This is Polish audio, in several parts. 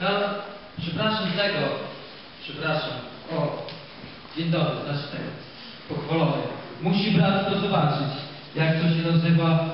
No, przepraszam tego. Przepraszam. O, dzień dobry, znaczy tego. Pochwalony. Musi brat to zobaczyć. Jak to się nazywa?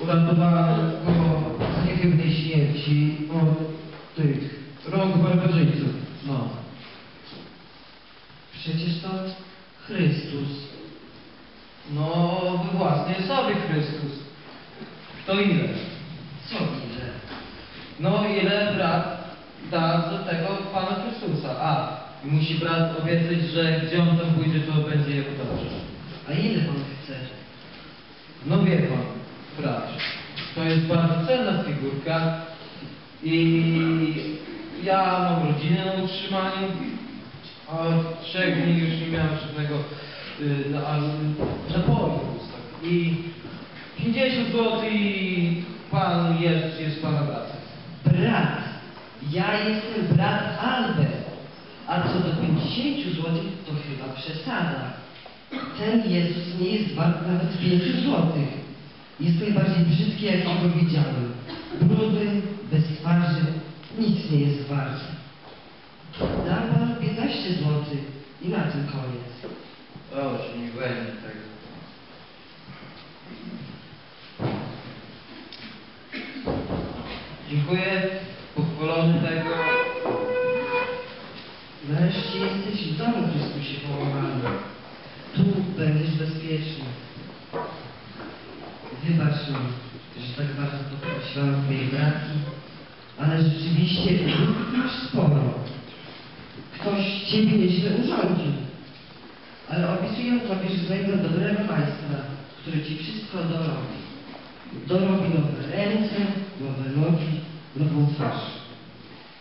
Uratowano go z niechybnej śmierci od tych rąk barbarzyńców. No. Przecież to Chrystus. No, we własnej sobie Chrystus. To ile? Co ile? No ile brat da do tego Pana Chrystusa? A, i musi brat obiecać, że gdzie on tam pójdzie, to będzie jego dobrze. A ile pan chce? No wie pan, brat, to jest bardzo cenna figurka i ja mam rodzinę na utrzymaniu, a od trzech dni już nie miałem żadnego y, napoju w ustach. I 50 zł i pan jest, jest pana bratem. Brat. Ja jestem brat Albert. A co do 50 zł, to chyba przesada. Ten Jezus nie jest wart nawet 5 zł. Jest najbardziej brzydki, jak go widziałem. Brudy, bez twarzy, nic nie jest wart. Dam panu 15 zł i na tym koniec. Dobrze, nie będzie tego. Dziękuję. Tego. Nareszcie jesteś w domu, Chrystusie połamany. Tu będziesz bezpieczny. Wybacz mi, że tak bardzo podkreślałem twoje braki, ale rzeczywiście masz sporo. Ktoś ciebie nieźle urządził. Ale obiecuję tobie, że znajdę dobrego majstra, który ci wszystko dorobi. Dorobi nowe ręce, nowe nogi, nową twarz.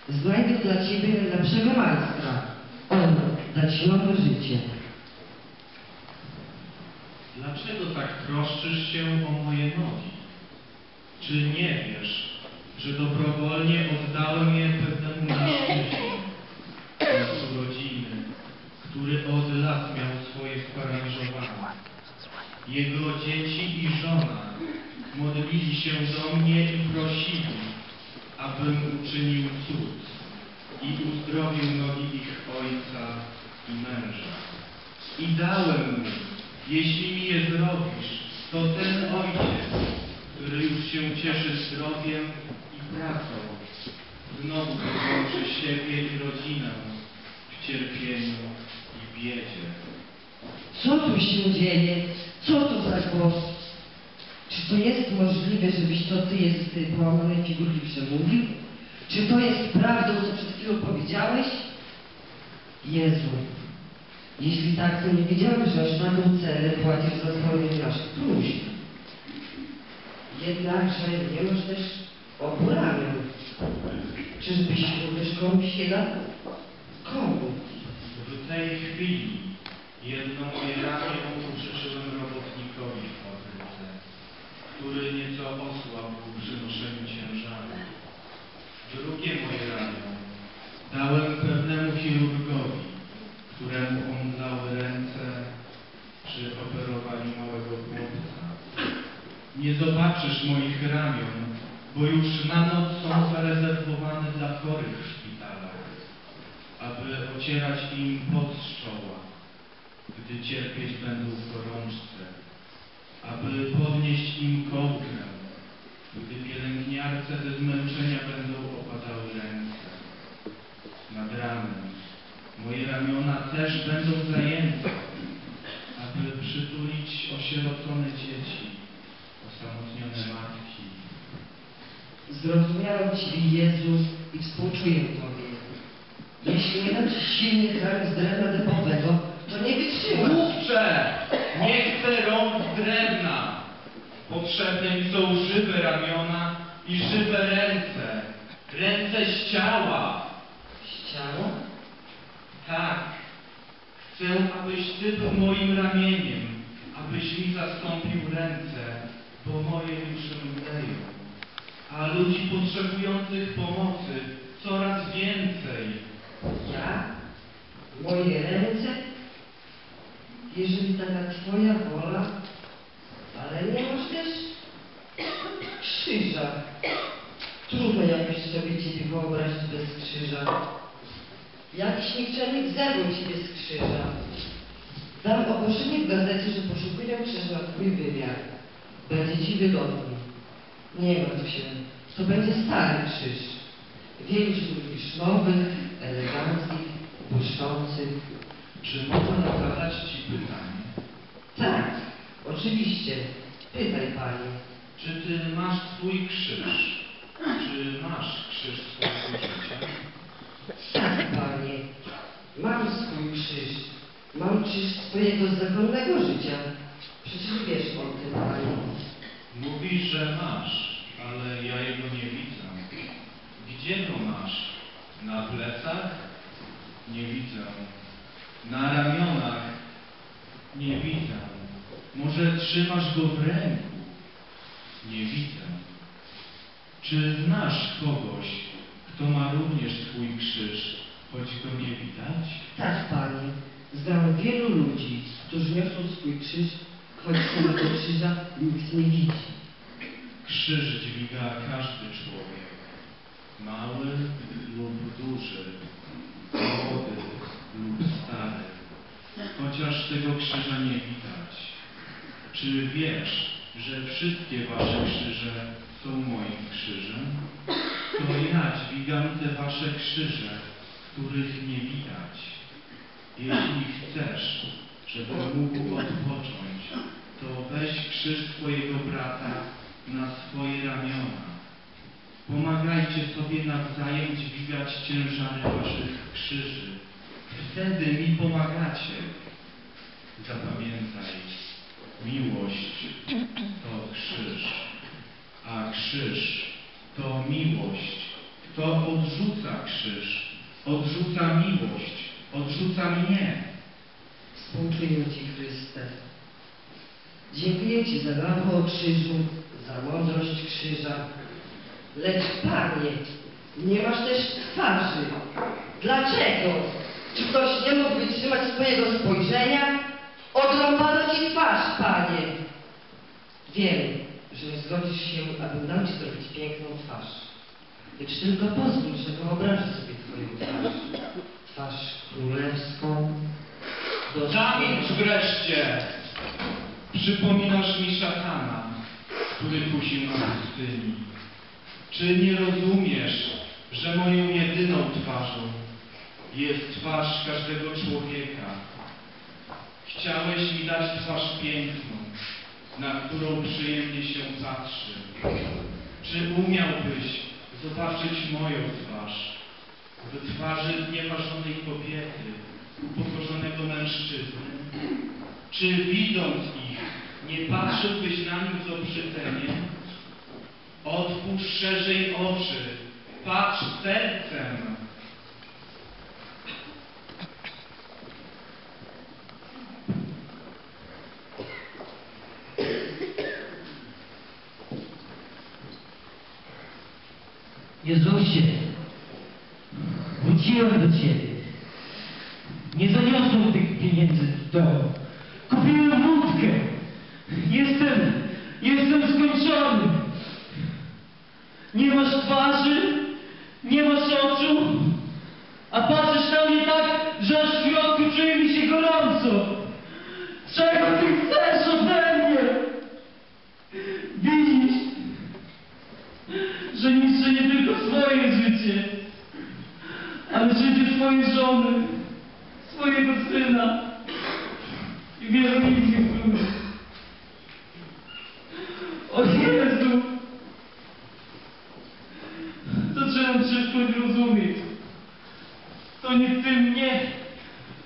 Znajdę dla Ciebie najlepszego majstra. On da Ci nowe życie. Dlaczego tak troszczysz się o moje nogi? Czy nie wiesz, że dobrowolnie oddałem je pewnemu mężczyźnie, ojcu rodziny, który od lat miał swoje sparanżowane? Jego dzieci i żona modlili się do mnie i prosili, abym uczynił cud i uzdrowił nogi ich ojca i męża. I dałem mu, jeśli mi je zrobisz, to ten ojciec, który już się cieszy zdrowiem i pracą, znowu połączy siebie i rodzinę w cierpieniu i biedzie. Co tu się dzieje? Co to za głos? Czy to jest możliwe, żebyś to Ty jest tej połamanej figurki przemówił? Czy to jest prawdą, co przed chwilą powiedziałeś? Jezu, jeśli tak, to nie wiedziałem, że aż na tą cenę płacisz za spełnienie naszych próśb. Jednakże nie masz też obu ramion. Czyżbyś również komuś się dał? Komu? W tej chwili jedno moje ramię fabryce, który nieco osłabł w przynoszeniu ciężaru. Drugie moje ramię dałem pewnemu chirurgowi, któremu on dał ręce przy operowaniu małego chłopca. Nie zobaczysz moich ramion, bo już na noc są zarezerwowane dla chorych w szpitalach aby ocierać im pot z czoła, gdy cierpieć będą w gorączce, aby podnieść im kołkę, gdy pielęgniarce ze zmęczenia będą opadały ręce. Nad ranem moje ramiona też będą zajęte, aby przytulić osierocone dzieci, osamotnione matki, Zrozumiałem Ciebie, Jezu, i współczuję Tobie. Jeśli nie dam Ci silnych z drewna dębowego, to nie wytrzymasz. Mówcze! Nie chcę drewna! Potrzebne mi są żywe ramiona i żywe ręce. Ręce z ciała. Z ciała? Tak. Chcę, abyś Ty był moim ramieniem, abyś mi zastąpił ręce, bo moje już mdleją. A ludzi potrzebujących pomocy coraz więcej. Ja? Moje ręce? Jeżeli taka Twoja wola, ale nie masz też krzyża. Trudno jakoś sobie Ciebie wyobrazić bez krzyża. Nikczemnik zerwał Ciebie z krzyża. Dam ogłoszenie w gazecie, że poszukuję krzyż na Twój wymiar. Będzie Ci wygodnie. Nie martw się, to będzie stary krzyż. Że lubisz nowych, eleganckich, błyszczących. Czy mogę zadać Ci pytanie? Tak, oczywiście. Pytaj Panie. Czy Ty masz swój krzyż? Czy masz krzyż swojego życia? Tak, Panie. Mam swój krzyż. Mam krzyż swojego zakonnego życia. Przecież wiesz o tym, Panie. Mówisz, że masz, ale ja jego nie widzę. Gdzie go masz? Na plecach? Nie widzę. Na ramionach? Nie widzę. Może trzymasz go w ręku? Nie widzę. Czy znasz kogoś, kto ma również Twój krzyż, choć go nie widać? Tak, Panie. Znam wielu ludzi, którzy niosą swój krzyż, choć samego krzyża nikt nie widzi. Krzyż dźwiga każdy człowiek, mały lub duży, młody lub stary, chociaż tego krzyża nie widać. Czy wiesz, że wszystkie wasze krzyże są moim krzyżem? To ja dźwigam te wasze krzyże, których nie widać. Jeśli chcesz, żebym mógł odpocząć, to weź krzyż twojego brata na swoje ramiona. Pomagajcie sobie nawzajem dźwigać ciężary waszych krzyży. Wtedy mi pomagacie. Zapamiętaj, miłość to krzyż, a krzyż to miłość. Kto odrzuca krzyż, odrzuca miłość, odrzuca mnie. Współczuję Ci, Chryste. Dziękuję Ci za naukę o krzyżu, za mądrość krzyża. Lecz Panie, nie masz też twarzy. Dlaczego? Czy ktoś nie mógł wytrzymać swojego spojrzenia? Odrąbano Ci twarz, Panie. Wiem, że zgodzisz się, aby dam Ci zrobić piękną twarz. Lecz tylko pozwól, że wyobrażę sobie twarz. Królewską, Zamilcz wreszcie! Przypominasz mi szatana, który kusił na pustyni. Czy nie rozumiesz, że moją jedyną twarzą jest twarz każdego człowieka? Chciałeś mi dać twarz piękną, na którą przyjemnie się patrzy. Czy umiałbyś zobaczyć moją twarz w twarzy znieważonej kobiety, upokorzonego mężczyzny? Czy widząc ich, nie patrzyłbyś na nich z obrzydzeniem? Otwórz szerzej oczy, patrz sercem. Jezusie, wróciłem do Ciebie. Nie zaniosłem tych pieniędzy do domu. Kupiłem wódkę. Jestem, jestem skończony. Nie masz twarzy, nie masz oczu, a patrzysz na mnie tak, że aż w środku czuje mi się gorąco. Czego Ty chcesz ode mnie? Widzisz, że niszczę nie tylko swoje życie, ale życie swojej żony, swojego syna i wielu innych ludzi. O Jezu! To trzeba wszystko zrozumieć. To nie Ty mnie,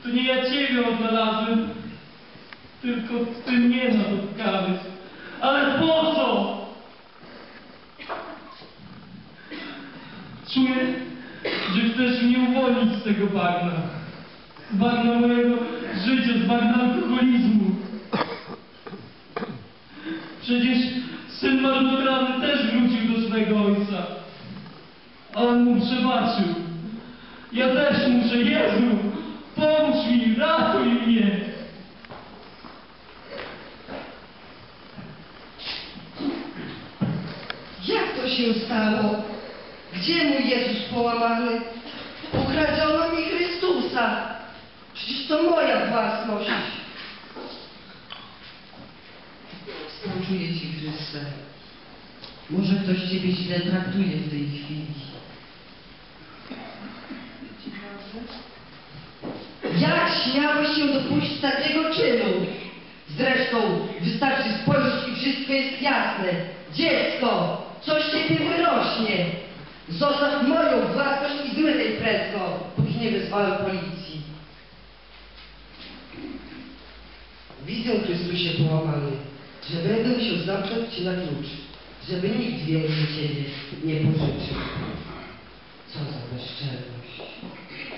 to nie ja Ciebie odnalazłem, tylko Ty mnie napotkałeś. Ale po co? Czuję, że chcesz mnie uwolnić z tego bagna. Z bagna mojego życia, z bagna alkoholizmu. Przecież syn marnotrawny też wrócił do swego ojca. A on mu przebaczył. Ja też muszę, Jezu, pomóż mi, ratuj mnie. Jak to się stało, Gdzie mój Jezus połamany? Ukradziono mi Chrystusa. Przecież to moja własność. Współczuję Ci, Chryste. Może ktoś Ciebie źle traktuje w tej chwili. Jak śmiałeś się dopuścić takiego czynu? Zresztą wystarczy spojrzeć i wszystko jest jasne. Dziecko, coś ciebie wyrośnie. Zostaw moją własność i zmytaj prędko, póki nie wezwałem policji. Widzę, Chrystusie połamany, że będę musiał zamknąć Cię na klucz, żeby nikt więcej Ciebie nie pożyczył. Co za bezczelność.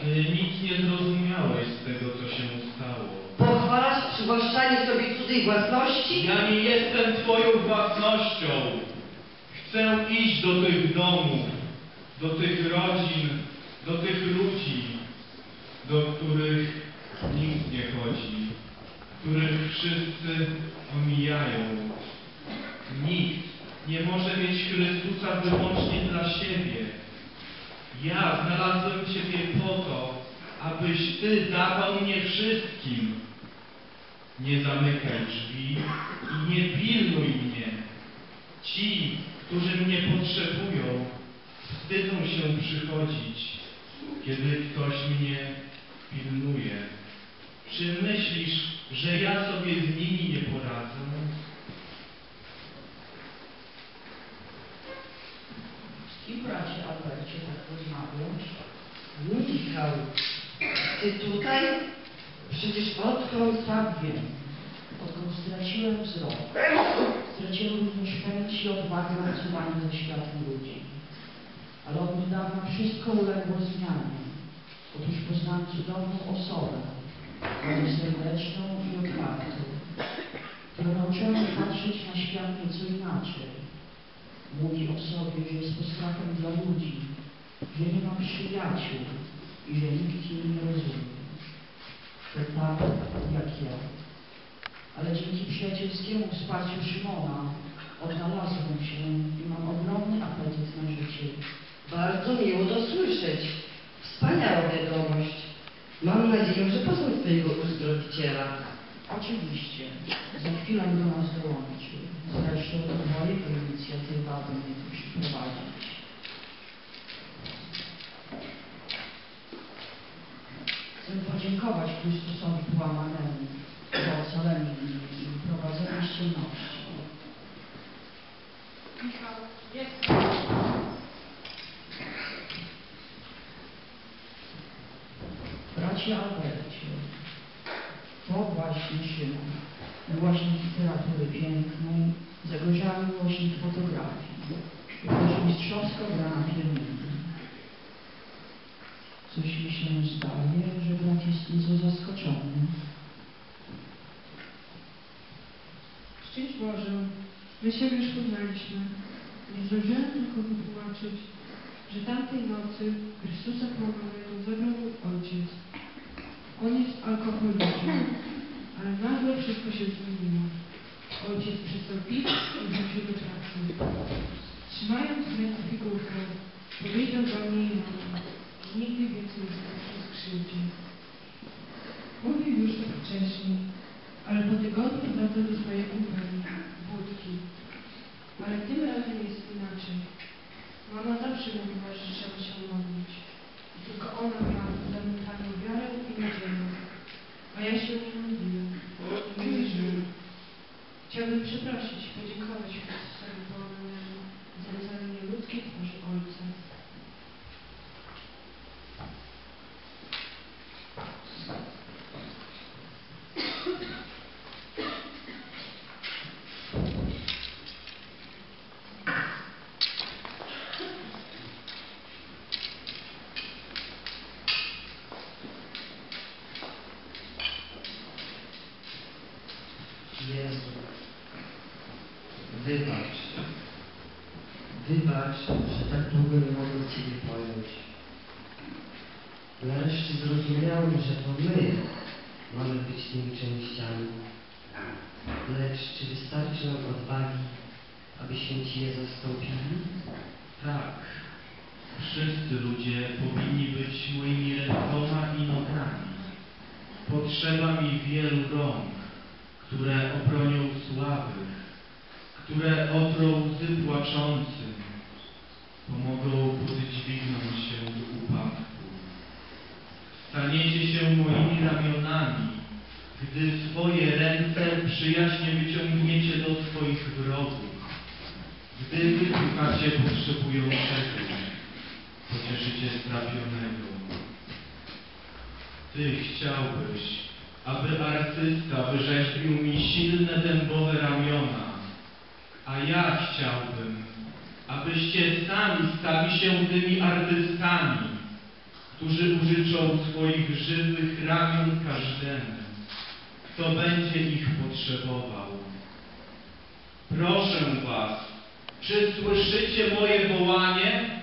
Ty nic nie zrozumiałeś z tego, co się stało. Pochwalasz przywłaszczanie sobie cudzej własności? Ja nie jestem twoją własnością. Chcę iść do tych domów, do tych rodzin, do tych ludzi, do których nikt nie chodzi, których wszyscy omijają. Nikt nie może mieć Chrystusa wyłącznie dla siebie. Ja znalazłem Ciebie po to, abyś Ty dawał mnie wszystkim. Nie zamykaj drzwi i nie pilnuj mnie. Ci, którzy mnie potrzebują, wstydzą się przychodzić, kiedy ktoś mnie pilnuje. Czy myślisz, że ja sobie z nimi nie poradzę? I bracie Albercie tak rozmawiasz? Michał, ty tutaj? Przecież odkąd tak wiem. Odkąd straciłem wzrok, straciłem również chęć i odwagę na czuwanie ze światem ludzi. Ale od niedawna wszystko uległo zmianie. Otóż poznałem cudowną osobę, bardzo serdeczną i otwartą, która nauczyła mnie patrzeć na świat nieco inaczej. Mówi o sobie, że jest postrachem dla ludzi, że nie ma przyjaciół i że nikt jej nie rozumie. To tak jak ja. Ale dzięki przyjacielskiemu wsparciu Szymona odnalazłem się i mam ogromny apetyt na życie. Bardzo miło to słyszeć. Wspaniała wiadomość. Mam nadzieję, że poznam twojego uzdrowiciela. Oczywiście, za chwilę do nas dołączy. Zresztą to była jego inicjatywa, aby mnie tu przyprowadzić. Chcę podziękować Chrystusowi połamanemu za ocalenie mnie i prowadzenie z ciemności. Michał, jest. Bracie Albercie, to właśnie Szymon, miłośnik literatury pięknej, zagorzały miłośnik fotografii, też mistrzowsko gra na. Coś mi się zdaje, że brat jest nieco zaskoczony. Szczęść Boże, my się już poznaliśmy. Nie zdążyłem tylko wytłumaczyć, że tamtej nocy Chrystusa połamanego zabrał ojciec. On jest alkoholikiem, ale nagle wszystko się zmieniło. Ojciec przestał pić i wrócił do pracy. Trzymając w ręku figurkę, powiedział do mnie i mama, że nigdy więcej nie zobaczy skrzywdzie. Mówił już to wcześniej, ale po tygodniu wracał do swojej kumpeli, wódki. Ale tym razem jest inaczej. Mama zawsze mówiła, że trzeba się modlić. I tylko ona miała fundamentalną wiarę i nadzieję. A ja się nie modliłem. Nie wierzyłem. Chciałbym przeprosić i podziękować Chrystusowi połamanemu za ocalenie ludzkiej twarzy Ojca. Jezu, wybacz. Wybacz, że tak długo nie mogłem Ciebie pojąć. Nareszcie zrozumiałem, że to my mamy być tymi częściami. Lecz czy wystarczy nam odwagi, abyśmy Ci je zastąpili? Tak. Tacy ludzie powinni być moimi rękoma i nogami. Potrzeba mi wielu rąk, które obronią słabych, które otrą łzy płaczącym, pomogą podźwignąć się do upadku. Staniecie się moimi ramionami, gdy swoje ręce przyjaźnie wyciągniecie do swoich wrogów. Gdy wysłuchacie potrzebującego, pocieszycie strapionego. Ty chciałbyś, aby artysta wyrzeźbił mi silne dębowe ramiona, a ja chciałbym, abyście sami stali się tymi artystami, którzy użyczą swoich żywych ramion każdemu, kto będzie ich potrzebował. Proszę was, czy słyszycie moje wołanie?